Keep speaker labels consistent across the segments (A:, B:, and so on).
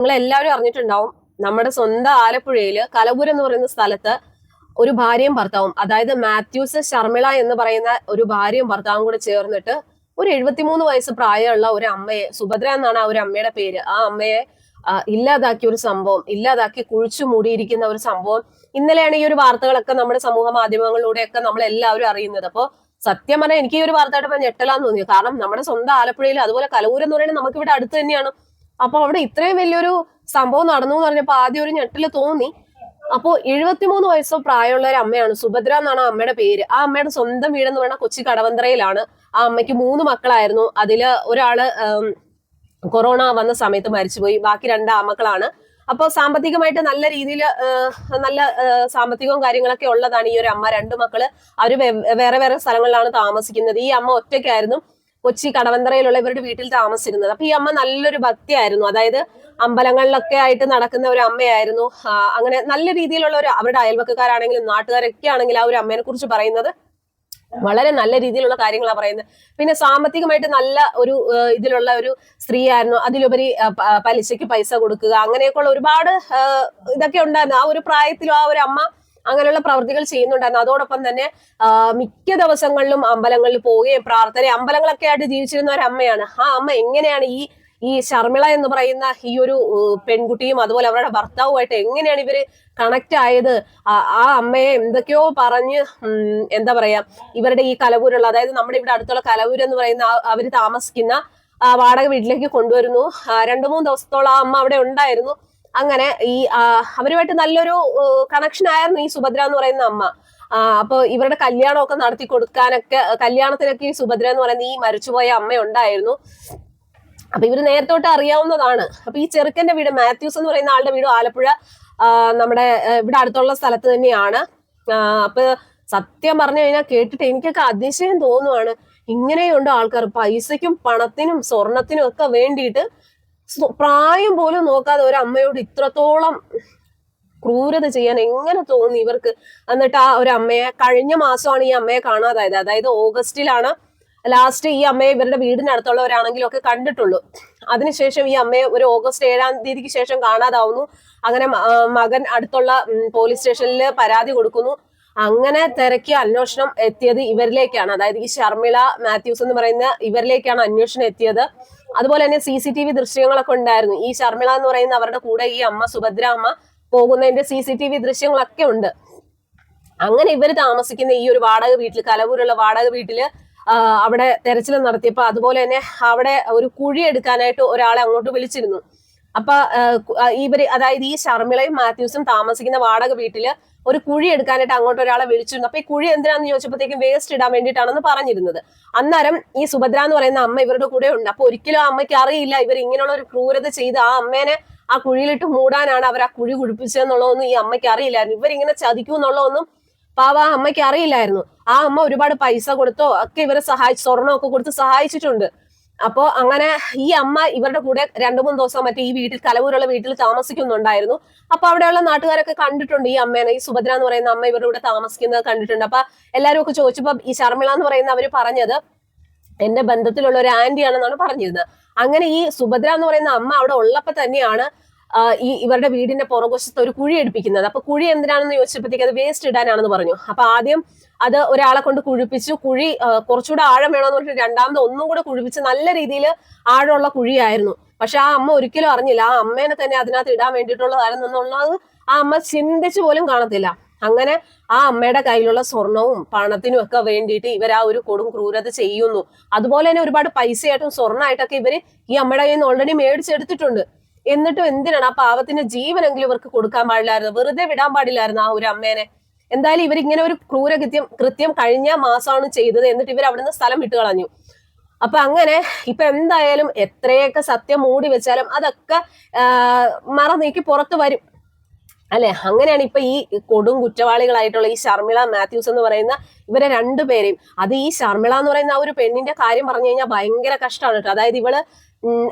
A: നിങ്ങൾ എല്ലാവരും അറിഞ്ഞിട്ടുണ്ടാവും നമ്മുടെ സ്വന്തം ആലപ്പുഴയിൽ കലപുരം എന്ന് പറയുന്ന സ്ഥലത്ത് ഒരു ഭാര്യയും ഭർത്താവും അതായത് മാത്യൂസ് ശർമിള എന്ന് പറയുന്ന ഒരു ഭാര്യയും ഭർത്താവും കൂടെ ചേർന്നിട്ട് ഒരു എഴുപത്തിമൂന്ന് വയസ്സ് പ്രായമുള്ള ഒരു അമ്മയെ സുഭദ്ര എന്നാണ് ആ ഒരു അമ്മയുടെ പേര്. ആ അമ്മയെ ഇല്ലാതാക്കിയ ഒരു സംഭവം ഇല്ലാതാക്കി കുഴിച്ചു മൂടിയിരിക്കുന്ന ഒരു സംഭവം ഇന്നലെയാണ് ഈ ഒരു വാർത്തകളൊക്കെ നമ്മുടെ സമൂഹ മാധ്യമങ്ങളിലൂടെയൊക്കെ നമ്മൾ എല്ലാവരും അറിയുന്നത്. അപ്പോൾ സത്യം പറഞ്ഞാൽ എനിക്ക് ഈ ഒരു വാർത്തയായിട്ട് ഞെട്ടലാന്ന് തോന്നിയത് കാരണം നമ്മുടെ സ്വന്തം ആലപ്പുഴയിൽ അതുപോലെ കലൂർ എന്ന് പറയുന്നത് നമുക്ക് ഇവിടെ അടുത്ത് തന്നെയാണ്. അപ്പൊ അവിടെ ഇത്രയും വലിയൊരു സംഭവം നടന്നു എന്ന് പറഞ്ഞപ്പോ ആദ്യം ഒരു ഞെട്ടിൽ തോന്നി. അപ്പോ എഴുപത്തിമൂന്ന് വയസ്സോ പ്രായമുള്ള ഒരു അമ്മയാണ് സുഭദ്ര എന്നാണ് അമ്മയുടെ പേര്. ആ അമ്മയുടെ സ്വന്തം വീടെന്ന് പറഞ്ഞാൽ കൊച്ചി കടവന്ത്രയിലാണ്. ആ അമ്മയ്ക്ക് മൂന്ന് മക്കളായിരുന്നു. അതിൽ ഒരാൾ കൊറോണ വന്ന സമയത്ത് മരിച്ചുപോയി. ബാക്കി രണ്ട് ആമക്കളാണ്. അപ്പോൾ സാമ്പത്തികമായിട്ട് നല്ല രീതിയിൽ നല്ല സാമ്പത്തികവും കാര്യങ്ങളൊക്കെ ഉള്ളതാണ് ഈ ഒരു അമ്മ. രണ്ട് മക്കൾ അവർ വേറെ വേറെ സ്ഥലങ്ങളിലാണ് താമസിക്കുന്നത്. ഈ അമ്മ ഒറ്റയ്ക്കായിരുന്നു. കൊച്ചി കടവന്തറയിലുള്ള ഇവരുടെ വീട്ടിൽ താമസിച്ചിരുന്നത്. അപ്പൊ ഈ അമ്മ നല്ലൊരു ഭക്തിയായിരുന്നു. അതായത് അമ്പലങ്ങളിലൊക്കെ ആയിട്ട് നടക്കുന്ന ഒരു അമ്മയായിരുന്നു. അങ്ങനെ നല്ല രീതിയിലുള്ള ഒരു അവരുടെ അയൽവക്കക്കാരാണെങ്കിലും നാട്ടുകാരൊക്കെ ആണെങ്കിൽ ആ ഒരു അമ്മേനെ കുറിച്ച് പറയുന്നത് വളരെ നല്ല രീതിയിലുള്ള കാര്യങ്ങളാണ് പറയുന്നത്. പിന്നെ സാമ്പത്തികമായിട്ട് നല്ല ഒരു ഇതിലുള്ള ഒരു സ്ത്രീയായിരുന്നു. അതിലുപരി പലിശയ്ക്ക് പൈസ കൊടുക്കുക അങ്ങനെയൊക്കെയുള്ള ഒരുപാട് ഇതൊക്കെ ഉണ്ടായിരുന്നു. ആ ഒരു പ്രായത്തിലും ആ ഒരു അമ്മ അങ്ങനെയുള്ള പ്രവൃത്തികൾ ചെയ്യുന്നുണ്ടായിരുന്നു. അതോടൊപ്പം തന്നെ മിക്ക ദിവസങ്ങളിലും അമ്പലങ്ങളിൽ പോവുകയും പ്രാർത്ഥന അമ്പലങ്ങളൊക്കെ ആയിട്ട് ജീവിച്ചിരുന്ന ഒരു അമ്മയാണ് ആ അമ്മ എങ്ങനെയാണ് ഈ ഈ ശർമിള എന്ന് പറയുന്ന ഈ ഒരു പെൺകുട്ടിയും അതുപോലെ അവരുടെ ഭർത്താവുമായിട്ട് എങ്ങനെയാണ് ഇവർ കണക്ട് ആയത്? ആ- അമ്മയെ എന്തൊക്കെയോ പറഞ്ഞ് എന്താ പറയാ ഇവരുടെ ഈ കലവൂരുള്ള അതായത് നമ്മുടെ ഇവിടെ അടുത്തുള്ള കലവൂർ എന്ന് പറയുന്ന അവർ താമസിക്കുന്ന വാടക വീട്ടിലേക്ക് കൊണ്ടുവരുന്നു. രണ്ടു മൂന്ന് ദിവസത്തോളം ആ അമ്മ അവിടെ ഉണ്ടായിരുന്നു. അങ്ങനെ ഈ അവരുമായിട്ട് നല്ലൊരു കണക്ഷൻ ആയിരുന്നു ഈ സുഭദ്ര എന്ന് പറയുന്ന അമ്മ. അപ്പൊ ഇവരുടെ കല്യാണമൊക്കെ നടത്തി കൊടുക്കാനൊക്കെ കല്യാണത്തിനൊക്കെ ഈ സുഭദ്ര എന്ന് പറയുന്ന ഈ മരിച്ചുപോയ അമ്മ ഉണ്ടായിരുന്നു. അപ്പൊ ഇവർ നേരത്തോട്ട് അറിയാവുന്നതാണ്. അപ്പൊ ഈ ചെറുക്കന്റെ വീട് മാത്യൂസ് എന്ന് പറയുന്ന ആളുടെ വീട് ആലപ്പുഴ നമ്മുടെ ഇവിടെ അടുത്തുള്ള സ്ഥലത്ത് തന്നെയാണ്. അപ്പൊ സത്യം പറഞ്ഞു കഴിഞ്ഞാൽ കേട്ടിട്ട് എനിക്കൊക്കെ അതിശയം തോന്നുവാണ്. ഇങ്ങനെയുണ്ട് ആൾക്കാർ. പൈസയ്ക്കും പണത്തിനും സ്വർണത്തിനും ഒക്കെ വേണ്ടിയിട്ട് പ്രായം പോലും നോക്കാതെ ഒരു അമ്മയോട് ഇത്രത്തോളം ക്രൂരത ചെയ്യാൻ എങ്ങനെ തോന്നി ഇവർക്ക്? എന്നിട്ട് ആ ഒരു അമ്മയെ കഴിഞ്ഞ മാസമാണ് ഈ അമ്മയെ കാണാതായത്. അതായത് ഓഗസ്റ്റിലാണ് ലാസ്റ്റ് ഈ അമ്മയെ ഇവരുടെ വീടിനടുത്തുള്ളവരാണെങ്കിലും ഒക്കെ കണ്ടിട്ടുള്ളൂ. അതിനുശേഷം ഈ അമ്മയെ ഒരു ഓഗസ്റ്റ് ഏഴാം തീയതിക്ക് ശേഷം കാണാതാവുന്നു. അങ്ങനെ മകൻ അടുത്തുള്ള പോലീസ് സ്റ്റേഷനിൽ പരാതി കൊടുക്കുന്നു. അങ്ങനെ തിരക്കിയ അന്വേഷണം എത്തിയത് ഇവരിലേക്കാണ്. അതായത് ഈ ശർമിള മാത്യൂസ് എന്ന് പറയുന്ന ഇവരിലേക്കാണ് അന്വേഷണം എത്തിയത്. അതുപോലെ തന്നെ സി സി ടി വി ദൃശ്യങ്ങളൊക്കെ ഉണ്ടായിരുന്നു. ഈ ശർമിള എന്ന് പറയുന്ന അവരുടെ കൂടെ ഈ അമ്മ സുഭദ്ര അമ്മ പോകുന്നതിന്റെ സി സി ടി വി ദൃശ്യങ്ങളൊക്കെ ഉണ്ട്. അങ്ങനെ ഇവർ താമസിക്കുന്ന ഈ ഒരു വാടക വീട്ടിൽ കലവൂരുള്ള വാടക വീട്ടിൽ അവിടെ തെരച്ചിൽ നടത്തിയപ്പോൾ അതുപോലെ തന്നെ അവിടെ ഒരു കുഴി എടുക്കാനായിട്ട് ഒരാളെ അങ്ങോട്ട് വിളിച്ചിരുന്നു. അപ്പൊ ഇവർ അതായത് ഈ ശർമിളയും മാത്യൂസും താമസിക്കുന്ന വാടക വീട്ടിൽ ഒരു കുഴി എടുക്കാനായിട്ട് അങ്ങോട്ട് ഒരാളെ വിളിച്ചിരുന്നു. അപ്പൊ ഈ കുഴി എന്തിനാന്ന് ചോദിച്ചപ്പോഴത്തേക്കും വേസ്റ്റ് ഇടാൻ വേണ്ടിയിട്ടാണെന്ന് പറഞ്ഞിരുന്നത്. അന്നേരം ഈ സുഭദ്ര എന്ന് പറയുന്ന അമ്മ ഇവരുടെ കൂടെ ഉണ്ട്. അപ്പൊ ഒരിക്കലും അമ്മയ്ക്ക് അറിയില്ല ഇവർ ഇങ്ങനെയുള്ള ഒരു ക്രൂരത ചെയ്ത് ആ അമ്മേനെ ആ കുഴിയിലിട്ട് മൂടാനാണ് അവർ ആ കുഴി കുഴിപ്പിച്ചതെന്നുള്ളതൊന്നും ഈ അമ്മയ്ക്ക് അറിയില്ലായിരുന്നു. ഇവരിങ്ങനെ ചതിക്കും എന്നുള്ളതൊന്നും പാവ ആ അമ്മയ്ക്ക് അറിയില്ലായിരുന്നു. ആ അമ്മ ഒരുപാട് പൈസ കൊടുത്തോ ഒക്കെ ഇവരെ സഹായിച്ചു സ്വർണമൊക്കെ കൊടുത്ത് സഹായിച്ചിട്ടുണ്ട്. അപ്പോ അങ്ങനെ ഈ അമ്മ ഇവരുടെ കൂടെ രണ്ടു മൂന്ന് ദിവസം മറ്റേ ഈ വീട്ടിൽ കലവൂരുള്ള വീട്ടിൽ താമസിക്കുന്നുണ്ടായിരുന്നു. അപ്പൊ അവിടെയുള്ള നാട്ടുകാരൊക്കെ കണ്ടിട്ടുണ്ട് ഈ അമ്മേനെ. ഈ സുഭദ്ര എന്ന് പറയുന്ന അമ്മ ഇവരുടെ കൂടെ താമസിക്കുന്നത് കണ്ടിട്ടുണ്ട്. അപ്പൊ എല്ലാവരും ഒക്കെ ചോദിച്ചപ്പോ ഈ ശർമിള എന്ന് പറയുന്ന അവർ പറഞ്ഞത് എന്റെ ബന്ധത്തിലുള്ള ഒരു ആന്റിയാണെന്നാണ് പറഞ്ഞിരുന്നത്. അങ്ങനെ ഈ സുഭദ്ര എന്ന് പറയുന്ന അമ്മ അവിടെ ഉള്ളപ്പോ തന്നെയാണ് ഈ ഇവരുടെ വീടിന്റെ പുറകുവശത്ത് ഒരു കുഴി എടുപ്പിക്കുന്നത്. അപ്പൊ കുഴി എന്തിനാണെന്ന് ചോദിച്ചപ്പോഴത്തേക്ക് അത് വേസ്റ്റ് ഇടാനാണെന്ന് പറഞ്ഞു. അപ്പൊ ആദ്യം അത് ഒരാളെ കൊണ്ട് കുഴിപ്പിച്ചു. കുഴി കുറച്ചുകൂടെ ആഴം വേണമെന്ന് പറഞ്ഞിട്ട് രണ്ടാമത് ഒന്നും കൂടെ കുഴിപ്പിച്ച് നല്ല രീതിയിൽ ആഴമുള്ള കുഴിയായിരുന്നു. പക്ഷെ ആ അമ്മ ഒരിക്കലും അറിഞ്ഞില്ല. ആ അമ്മേനെ തന്നെ അതിനകത്ത് ഇടാൻ വേണ്ടിയിട്ടുള്ളതായിരുന്നെന്നുള്ളത് ആ അമ്മ ചിന്തിച്ചു പോലും കാണത്തില്ല. അങ്ങനെ ആ അമ്മയുടെ കയ്യിലുള്ള സ്വർണവും പണത്തിനും ഒക്കെ വേണ്ടിയിട്ട് ഇവർ ആ ഒരു കൊടും ക്രൂരത ചെയ്യുന്നു. അതുപോലെ തന്നെ ഒരുപാട് പൈസയായിട്ടും സ്വർണമായിട്ടൊക്കെ ഇവർ ഈ അമ്മയുടെ കയ്യിൽ നിന്ന് ഓൾറെഡി മേടിച്ചെടുത്തിട്ടുണ്ട് എന്നിട്ടും എന്തിനാണ് ആ പാവത്തിന്റെ ജീവനെങ്കിലും ഇവർക്ക് കൊടുക്കാൻ പാടില്ലായിരുന്നു? വെറുതെ വിടാൻ പാടില്ലായിരുന്നു ആ ഒരു അമ്മേനെ. എന്തായാലും ഇവർ ഇങ്ങനെ ഒരു ക്രൂരകൃത്യം കൃത്യം കഴിഞ്ഞ മാസമാണ് ചെയ്തത് എന്നിട്ട് ഇവർ അവിടുന്ന് സ്ഥലം വിട്ട് കളഞ്ഞു. അപ്പൊ അങ്ങനെ ഇപ്പൊ എന്തായാലും എത്രയൊക്കെ സത്യം മൂടി വെച്ചാലും അതൊക്കെ മറ നീക്കി പുറത്ത് വരും. അല്ലെ? അങ്ങനെയാണ് ഇപ്പൊ ഈ കൊടും കുറ്റവാളികളായിട്ടുള്ള ഈ ശർമിള മാത്യൂസ് എന്ന് പറയുന്ന ഇവരെ രണ്ടുപേരെയും. അത് ഈ ശർമിള എന്ന് പറയുന്ന ആ ഒരു പെണ്ണിന്റെ കാര്യം പറഞ്ഞു കഴിഞ്ഞാൽ ഭയങ്കര കഷ്ടമാണ് കേട്ടോ. അതായത് ഇവൾ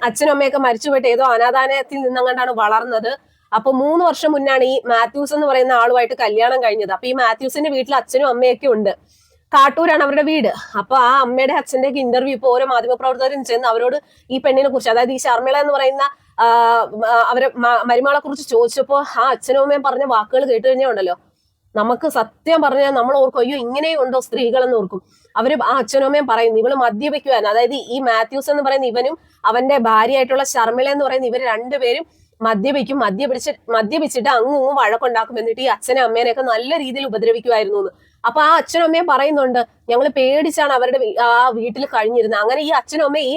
A: അച്ഛനും അമ്മയൊക്കെ മരിച്ചുപോയിട്ട് ഏതോ അനാഥാലയത്തിൽ നിന്നങ്ങാണ്ടാണ് വളർന്നത്. അപ്പൊ മൂന്ന് വർഷം മുന്നാണ് ഈ മാത്യൂസ് എന്ന് പറയുന്ന ആളുമായിട്ട് കല്യാണം കഴിഞ്ഞത്. അപ്പൊ ഈ മാത്യൂസിന്റെ വീട്ടിൽ അച്ഛനും അമ്മയൊക്കെ ഉണ്ട്. കാട്ടൂരാണ് അവരുടെ വീട്. അപ്പൊ ആ അമ്മയുടെ അച്ഛന്റെ ഒക്കെ ഇന്റർവ്യൂ ഇപ്പൊ ഓരോ മാധ്യമപ്രവർത്തകരും ചെന്ന് അവരോട് ഈ പെണ്ണിനെ കുറിച്ച് അതായത് ഈ ശർമിള എന്ന് പറയുന്ന അവരെ മരുമകളെ കുറിച്ച് ചോദിച്ചപ്പോ ആ അച്ഛനും അമ്മയും പറഞ്ഞ വാക്കുകൾ കേട്ടു കഴിഞ്ഞാൽ ഉണ്ടല്ലോ. നമുക്ക് സത്യം പറഞ്ഞാൽ നമ്മൾ ഓർക്കും അയ്യോ ഇങ്ങനെയും ഉണ്ടോ സ്ത്രീകളെന്ന് ഓർക്കും. അവർ ആ അച്ഛനും അമ്മയും പറയുന്നു ഇവൾ മദ്യപിക്കുവാൻ അതായത് ഈ മാത്യൂസ് എന്ന് പറയുന്ന ഇവനും അവന്റെ ഭാര്യയായിട്ടുള്ള ശർമിള എന്ന് പറയുന്ന ഇവർ രണ്ടുപേരും മദ്യപിക്കും മദ്യപിടിച്ച് മദ്യപിച്ചിട്ട് അങ്ങും വഴക്കുണ്ടാക്കും എന്നിട്ട് ഈ അച്ഛനെ അമ്മേനെയൊക്കെ നല്ല രീതിയിൽ ഉപദ്രവിക്കുമായിരുന്നു എന്ന്. അപ്പൊ ആ അച്ഛനും അമ്മയും പറയുന്നുണ്ട് ഞങ്ങൾ പേടിച്ചാണ് അവരുടെ ആ വീട്ടിൽ കഴിഞ്ഞിരുന്നത്. അങ്ങനെ ഈ അച്ഛനും അമ്മയും ഈ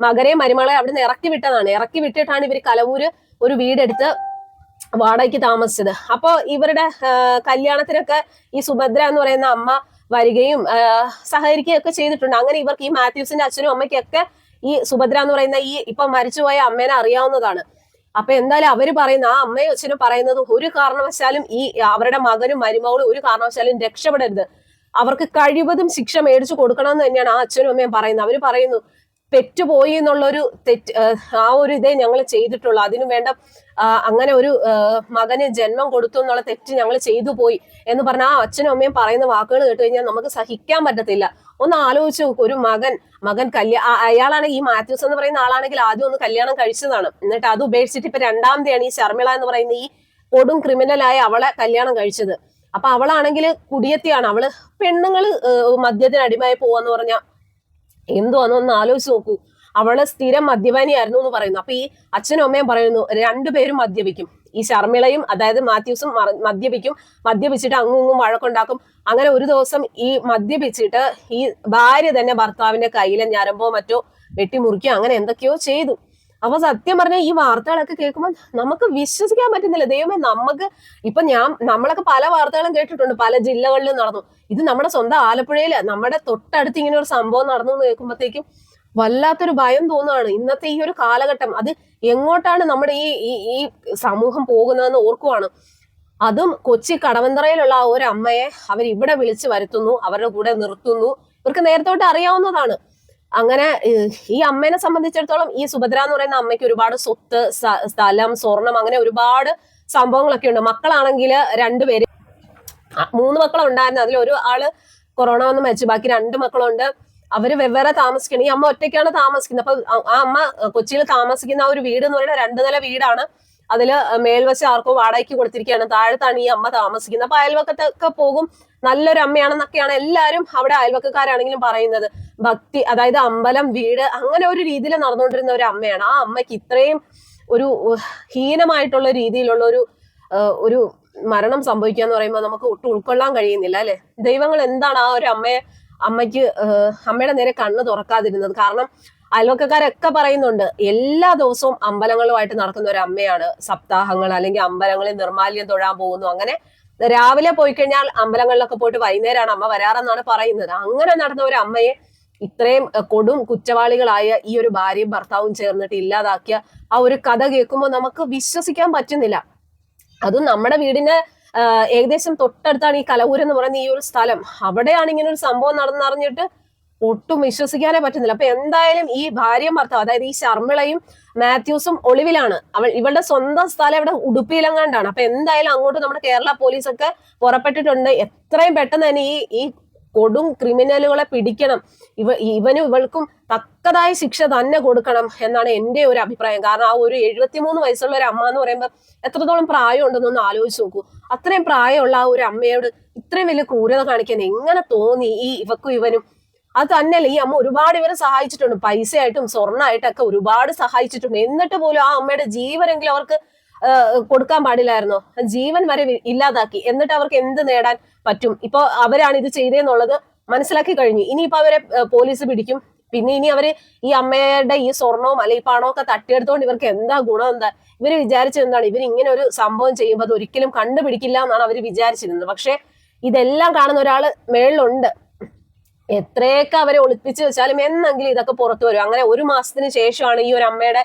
A: മകരെ മരുമകളെ അവിടെ നിന്ന് ഇറക്കി വിട്ടതാണ്. ഇറക്കി വിട്ടിട്ടാണ് ഇവർ കലവൂര് ഒരു വീടെടുത്ത് വാടകയ്ക്ക് താമസിച്ചത്. അപ്പോ ഇവരുടെ കല്യാണത്തിനൊക്കെ ഈ സുഭദ്ര എന്ന് പറയുന്ന അമ്മ വരികയും സഹകരിക്കുകയൊക്കെ ചെയ്തിട്ടുണ്ട്. അങ്ങനെ ഇവർക്ക് ഈ മാത്യൂസിന്റെ അച്ഛനും അമ്മയ്ക്കൊക്കെ ഈ സുഭദ്ര എന്ന് പറയുന്ന ഈ ഇപ്പൊ മരിച്ചുപോയ അമ്മേനെ അറിയാവുന്നതാണ്. അപ്പൊ എന്തായാലും അവർ പറയുന്ന ആ അമ്മയും അച്ഛനും പറയുന്നത് ഒരു കാരണവശാലും ഈ അവരുടെ മകനും മരുമകളും ഒരു കാരണവശാലും രക്ഷപ്പെടരുത്. അവർക്ക് കഴിവതും ശിക്ഷ മേടിച്ചു കൊടുക്കണം എന്ന് തന്നെയാണ് ആ അച്ഛനും അമ്മയും പറയുന്നത്. അവർ പറയുന്നു പെറ്റുപോയി എന്നുള്ളൊരു തെറ്റ് ആ, ഒരു ഇതേ ഞങ്ങൾ ചെയ്തിട്ടുള്ളൂ. അതിനു വേണ്ട അങ്ങനെ ഒരു മകന് ജന്മം കൊടുത്തു എന്നുള്ള തെറ്റ് ഞങ്ങൾ ചെയ്തു പോയി എന്ന് പറഞ്ഞ ആ അച്ഛനും അമ്മയും പറയുന്ന വാക്കുകൾ കേട്ട് കഴിഞ്ഞാൽ നമുക്ക് സഹിക്കാൻ പറ്റത്തില്ല. ഒന്ന് ആലോചിച്ച് ഒരു മകൻ മകൻ കല്യാ അയാളാണ് ഈ മാത്യൂസ് എന്ന് പറയുന്ന ആളാണെങ്കിൽ ആദ്യം ഒന്ന് കല്യാണം കഴിച്ചതാണ്. എന്നിട്ട് അത് ഉപേക്ഷിച്ചിട്ട് ഇപ്പൊ രണ്ടാമത്തെയാണ് ഈ ശർമിള എന്ന് പറയുന്ന ഈ കൊടും ക്രിമിനലായ അവളെ കല്യാണം കഴിച്ചത്. അപ്പൊ അവളാണെങ്കിൽ കുടിയത്തിയാണ്. അവൾ പെണ്ണുങ്ങൾ മദ്യത്തിന് അടിമയായി പോവാന്ന് പറഞ്ഞ എന്തുവാന്ന് ഒന്ന് ആലോചിച്ച് നോക്കൂ. അവൾ സ്ഥിരം മദ്യപാനിയായിരുന്നു എന്ന് പറയുന്നു. അപ്പൊ ഈ അച്ഛനും അമ്മയും പറയുന്നു രണ്ടുപേരും മദ്യപിക്കും. ഈ ശർമ്മിളയും അതായത് മാത്യൂസും മദ്യപിക്കും. മദ്യപിച്ചിട്ട് അങ്ങും ഇങ്ങും വഴക്കുണ്ടാക്കും. അങ്ങനെ ഒരു ദിവസം ഈ മദ്യപിച്ചിട്ട് ഈ ഭാര്യ തന്നെ ഭർത്താവിന്റെ കയ്യിലെ ഞരമ്പോ മറ്റോ വെട്ടിമുറിക്കുക അങ്ങനെ എന്തൊക്കെയോ ചെയ്തു. അപ്പൊ സത്യം പറഞ്ഞാൽ ഈ വാർത്തകളൊക്കെ കേൾക്കുമ്പോൾ നമുക്ക് വിശ്വസിക്കാൻ പറ്റുന്നില്ല. ദൈവമേ നമുക്ക് ഇപ്പൊ ഞാൻ നമ്മളൊക്കെ പല വാർത്തകളും കേട്ടിട്ടുണ്ട്. പല ജില്ലകളിലും നടന്നു. ഇത് നമ്മുടെ സ്വന്തം ആലപ്പുഴയിൽ നമ്മുടെ തൊട്ടടുത്ത് ഇങ്ങനെ ഒരു സംഭവം നടന്നു എന്ന് കേൾക്കുമ്പോഴത്തേക്കും വല്ലാത്തൊരു ഭയം തോന്നുകയാണ് ഇന്നത്തെ ഈ ഒരു കാലഘട്ടം അത് എങ്ങോട്ടാണ് നമ്മുടെ ഈ ഈ- ഈ സമൂഹം പോകുന്നതെന്ന് ഓർക്കുവാണ്. അതും കൊച്ചി കടവന്തറയിലുള്ള ആ ഒരു അമ്മയെ അവർ ഇവിടെ വിളിച്ചു വരുത്തുന്നു അവരുടെ കൂടെ നിർത്തുന്നു. ഇവർക്ക് നേരത്തോട്ട് അറിയാവുന്നതാണ്. അങ്ങനെ ഈ അമ്മേനെ സംബന്ധിച്ചിടത്തോളം ഈ സുഭദ്ര എന്ന് പറയുന്ന അമ്മയ്ക്ക് ഒരുപാട് സ്വത്ത് സ്ഥലം സ്വർണം അങ്ങനെ ഒരുപാട് സംഭവങ്ങളൊക്കെ ഉണ്ട്. മക്കളാണെങ്കിൽ രണ്ടുപേര് മൂന്ന് മക്കളുണ്ടായിരുന്നു. അതിൽ ഒരു ആൾ കൊറോണ വന്ന് മരിച്ചു. ബാക്കി രണ്ട് മക്കളുണ്ട്. അവർ വെവ്വേറെ താമസിക്കണം ഈ അമ്മ ഒറ്റയ്ക്കാണ് താമസിക്കുന്നത്. അപ്പൊ ആ അമ്മ കൊച്ചിയിൽ താമസിക്കുന്ന ആ ഒരു വീട് എന്ന് പറയുന്നത് രണ്ട് നില വീടാണ്. അതിൽ മേൽവശം ആർക്കോ വാടകയ്ക്ക് കൊടുത്തിരിക്കുകയാണ്. താഴത്താണ് ഈ അമ്മ താമസിക്കുന്നത്. അപ്പൊ അയൽവക്കത്തൊക്കെ പോകും. നല്ലൊരു അമ്മയാണെന്നൊക്കെയാണ് എല്ലാവരും അവിടെ അയൽവക്കക്കാരാണെങ്കിലും പറയുന്നത്. ഭക്തി അതായത് അമ്പലം വീട് അങ്ങനെ ഒരു രീതിയിൽ നടന്നുകൊണ്ടിരുന്ന ഒരു അമ്മയാണ്. ആ അമ്മയ്ക്ക് ഇത്രയും ഒരു ഹീനമായിട്ടുള്ള രീതിയിലുള്ള ഒരു ഒരു മരണം സംഭവിക്കുക എന്ന് പറയുമ്പോൾ നമുക്ക് ഒട്ടും ഉൾക്കൊള്ളാൻ കഴിയുന്നില്ല അല്ലെ? ദൈവങ്ങൾ എന്താണ് ആ ഒരു അമ്മയെ അമ്മയ്ക്ക് അമ്മയുടെ നേരെ കണ്ണ് തുറക്കാതിരുന്നത്? കാരണം അയൽവക്കക്കാരൊക്കെ പറയുന്നുണ്ട് എല്ലാ ദിവസവും അമ്പലങ്ങളുമായിട്ട് നടക്കുന്ന ഒരു അമ്മയാണ് സപ്താഹങ്ങൾ അല്ലെങ്കിൽ അമ്പലങ്ങളിൽ നിർമാല്യം തൊഴാൻ പോകുന്നു. അങ്ങനെ രാവിലെ പോയി കഴിഞ്ഞാൽ അമ്പലങ്ങളിലൊക്കെ പോയിട്ട് വൈകുന്നേരമാണ് അമ്മ വരാറെന്നാണ് പറയുന്നത്. അങ്ങനെ നടന്ന ഒരു അമ്മയെ ഇത്രയും കൊടും കുറ്റവാളികളായ ഈ ഒരു ഭാര്യയും ഭർത്താവും ചേർന്നിട്ട് ഇല്ലാതാക്കിയ ആ ഒരു കഥ കേൾക്കുമ്പോൾ നമുക്ക് വിശ്വസിക്കാൻ പറ്റുന്നില്ല. അതും നമ്മുടെ വീടിന് ഏകദേശം തൊട്ടടുത്താണ് ഈ കലവൂർ എന്ന് പറയുന്ന ഈ ഒരു സ്ഥലം. അവിടെയാണ് ഇങ്ങനെ ഒരു സംഭവം നടന്നറിഞ്ഞിട്ട് ഒട്ടും വിശ്വസിക്കാനേ പറ്റുന്നില്ല. അപ്പൊ എന്തായാലും ഈ ഭാര്യയും ഭർത്താവ് അതായത് ഈ ശർമ്മിളയും മാത്യൂസും ഒളിവിലാണ്. അവൾ ഇവളുടെ സ്വന്തം സ്ഥലം ഇവിടെ ഉടുപ്പിയിലെങ്ങാണ്ടാണ്. അപ്പൊ എന്തായാലും അങ്ങോട്ട് നമ്മുടെ കേരള പോലീസൊക്കെ പുറപ്പെട്ടിട്ടുണ്ട്. എത്രയും പെട്ടെന്ന് തന്നെ ഈ ഈ കൊടും ക്രിമിനലുകളെ പിടിക്കണം. ഇവ ഇവനും ഇവൾക്കും തക്കതായ ശിക്ഷ തന്നെ കൊടുക്കണം എന്നാണ് എന്റെ ഒരു അഭിപ്രായം. കാരണം ആ ഒരു എഴുപത്തിമൂന്ന് വയസ്സുള്ള ഒരു അമ്മ എന്ന് പറയുമ്പോൾ എത്രത്തോളം പ്രായം ഉണ്ടെന്നൊന്ന് ആലോചിച്ച് നോക്കൂ. അത്രയും പ്രായമുള്ള ആ ഒരു അമ്മയോട് ഇത്രയും വലിയ ക്രൂരത കാണിക്കാൻ എങ്ങനെ തോന്നി ഈ ഇവക്കും ഇവനും? അത് തന്നെയല്ല ഈ അമ്മ ഒരുപാട് ഇവരെ സഹായിച്ചിട്ടുണ്ട്. പൈസയായിട്ടും സ്വർണമായിട്ടൊക്കെ ഒരുപാട് സഹായിച്ചിട്ടുണ്ട്. എന്നിട്ട് പോലും ആ അമ്മയുടെ ജീവനെങ്കിലും അവർക്ക് കൊടുക്കാൻ പാടില്ലായിരുന്നോ? ജീവൻ വരെ ഇല്ലാതാക്കി. എന്നിട്ട് അവർക്ക് എന്ത് നേടാൻ പറ്റും? ഇപ്പൊ അവരാണ് ഇത് ചെയ്തതെന്നുള്ളത് മനസ്സിലാക്കി കഴിഞ്ഞു. ഇനിയിപ്പോ അവരെ പോലീസ് പിടിക്കും. പിന്നെ ഇനി അവർ ഈ അമ്മയുടെ ഈ സ്വർണവും അല്ലെ ഈ പണവും ഒക്കെ തട്ടിയെടുത്തോണ്ട് ഇവർക്ക് എന്താ ഗുണം എന്താ? ഇവർ വിചാരിച്ചത് എന്താണ്? ഇവർ ഇങ്ങനെ ഒരു സംഭവം ചെയ്യുമ്പോൾ അത് ഒരിക്കലും കണ്ടുപിടിക്കില്ല എന്നാണ് അവർ വിചാരിച്ചിരുന്നത്. പക്ഷെ ഇതെല്ലാം കാണുന്ന ഒരാൾ മേളിലുണ്ട്. എത്രയൊക്കെ അവരെ ഒളിപ്പിച്ച് വെച്ചാലും എന്നെങ്കിലും ഇതൊക്കെ പുറത്തു വരും. അങ്ങനെ ഒരു മാസത്തിന് ശേഷമാണ് ഈ ഒരു അമ്മയുടെ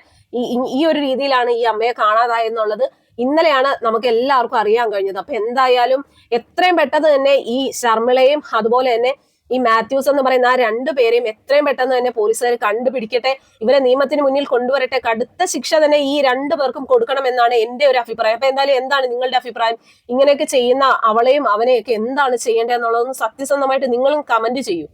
A: ഈ ഒരു രീതിയിലാണ് ഈ അമ്മയെ കാണാതായെന്നുള്ളത് ഇന്നലെയാണ് നമുക്ക് എല്ലാവർക്കും അറിയാൻ കഴിഞ്ഞത്. അപ്പൊ എന്തായാലും എത്രയും പെട്ടെന്ന് തന്നെ ഈ ശർമ്മിളയും അതുപോലെ തന്നെ ഈ മാത്യൂസ് എന്ന് പറയുന്ന ആ രണ്ടു പേരെയും എത്രയും പെട്ടെന്ന് തന്നെ പോലീസുകാർ കണ്ടുപിടിക്കട്ടെ. ഇവരെ നിയമത്തിന് മുന്നിൽ കൊണ്ടുവരട്ടെ. കടുത്ത ശിക്ഷ തന്നെ ഈ രണ്ടു പേർക്കും കൊടുക്കണം എന്നാണ് എന്റെ ഒരു അഭിപ്രായം. അപ്പൊ എന്തായാലും എന്താണ് നിങ്ങളുടെ അഭിപ്രായം? ഇങ്ങനെയൊക്കെ ചെയ്യുന്ന അവളെയും അവനെയൊക്കെ എന്താണ് ചെയ്യേണ്ടതെന്നുള്ളതൊന്ന് സത്യസന്ധമായിട്ട് നിങ്ങളും കമന്റ് ചെയ്യൂ.